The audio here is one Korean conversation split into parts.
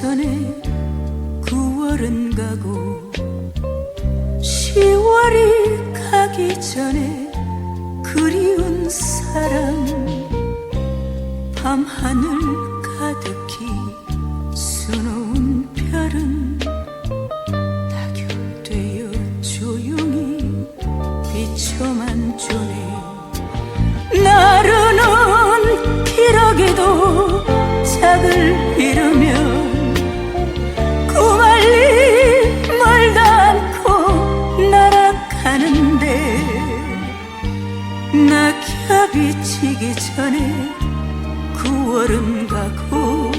전에 9월은 가고 10월이 가기 전에 그리운 사람 밤하늘 가득히 수놓은 별은 지기 전에 9월은 가고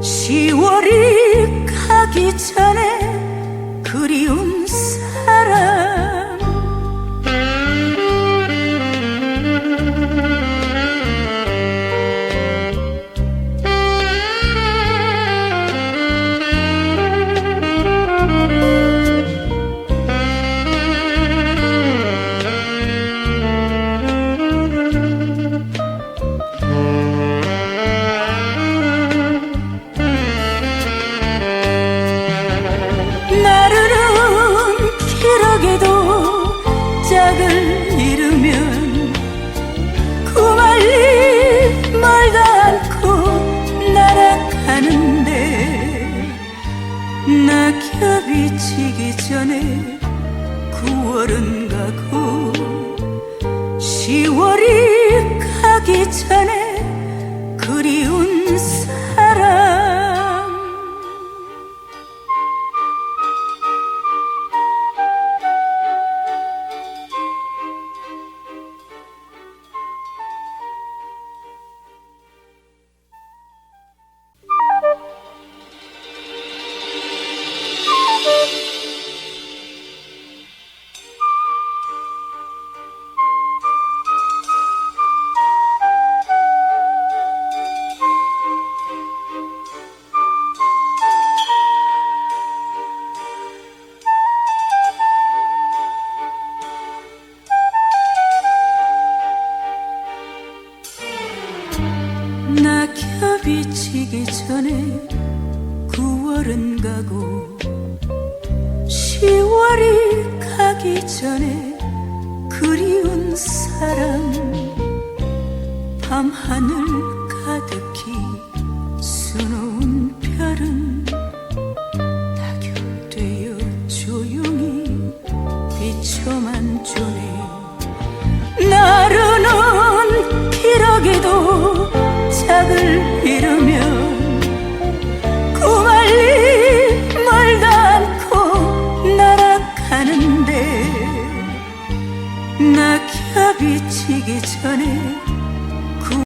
10월이 가기 전에 그리운 낙엽이 지기 전에 9월은 가고 10월이 가기 전에 지기 전에 9월은 가고 10월이 가기 전에 그리운 사람 밤하늘 가득히 수놓은 별은 낙엽되어 조용히 비춰만 주네. 나르는 기러기도 짝을 가는데 낙엽이 지기 전에